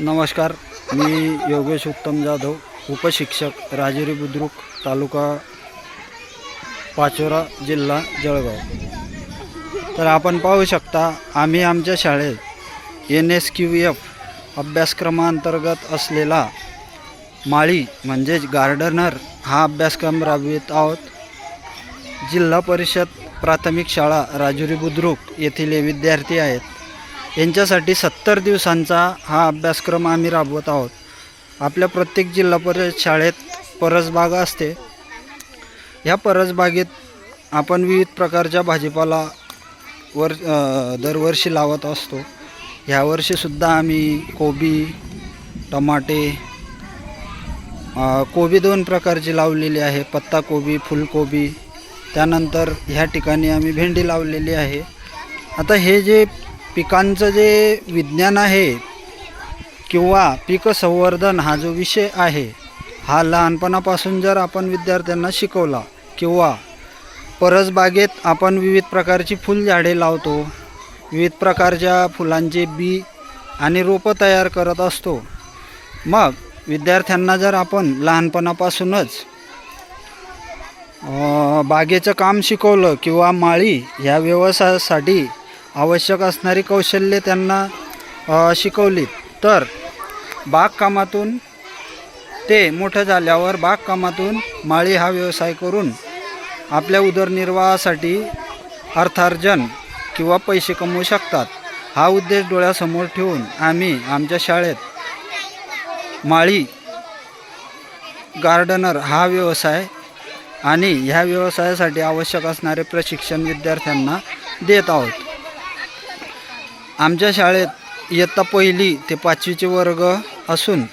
नमस्कार मी योगेश उत्तम जाधव उपशिक्षक राजेरी बुद्रुक तालुका पाचोरा जिल्हा जळगाव. तर आपण पाहू शकता आम्ही आमच्या शाळेत एन एस क्यू एफ अभ्यासक्रमांतर्गत असलेला माळी म्हणजेच गार्डनर हा अभ्यासक्रम राबवित आहोत. जिल्हा परिषद प्राथमिक शाळा राजुरी बुद्रुक येथील विद्यार्थी आहेत. यांच्यासाठी सत्तर दिवसांचा हा अभ्यासक्रम आम्ही राबवत आहोत. आपल्या प्रत्येक जिल्हा परिषद शाळेत परसबाग असते. ह्या परसबागेत आपण विविध प्रकारच्या भाजीपाला वर दरवर्षी लावत असतो. ह्यावर्षीसुद्धा आम्ही कोबी टमाटे कोबी दोन प्रकारची लावलेली आहे. पत्ता कोबी फुलकोबी त्यानंतर ह्या ठिकाणी आम्ही भेंडी लावलेली आहे. आता हे जे पिकांचं जे विज्ञान आहे किंवा पीक संवर्धन हा जो विषय आहे हा लहानपणापासून जर आपण विद्यार्थ्यांना शिकवला किंवा परसबागेत आपण विविध प्रकारची फुलझाडे लावतो विविध प्रकारच्या फुलांचे बी आणि रोपं तयार करत असतो मग विद्यार्थ्यांना जर आपण लहानपणापासूनच बागेचं काम शिकवलं किंवा माळी ह्या व्यवसायासाठी आवश्यक असणारी कौशल्ये त्यांना शिकवली. तर बागकामातून ते मोठं झाल्यावर बागकामातून माळी हा व्यवसाय करून आपल्या उदरनिर्वाहासाठी अर्थार्जन किंवा पैसे कमवू शकतात. हा उद्देश डोळ्यासमोर ठेवून आम्ही आमच्या शाळेत माळी गार्डनर हा व्यवसाय आणि ह्या व्यवसायासाठी आवश्यक असणारे प्रशिक्षण विद्यार्थ्यांना देत आहोत. आमच्या शाळेत इयत्ता पहिली ते पाचवीचे वर्ग असून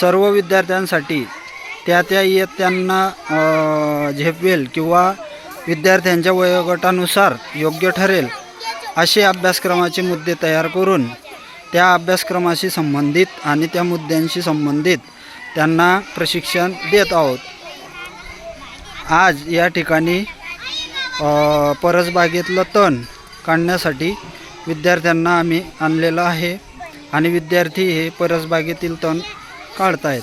सर्व विद्यार्थ्यांसाठी त्या त्या इयत्त्यांना झेपवेल किंवा विद्यार्थ्यांच्या वयोगटानुसार योग्य ठरेल असे अभ्यासक्रमाचे मुद्दे तयार करून त्या अभ्यासक्रमाशी संबंधित आणि त्या मुद्द्यांशी संबंधित त्यांना प्रशिक्षण देत आहोत. आज या ठिकाणी परसबागेतलं तण काढण्यासाठी विद्यार्थ्यांना आम्ही आणलेलं आहे आणि विद्यार्थी हे परसबागेतील तण काढत आहेत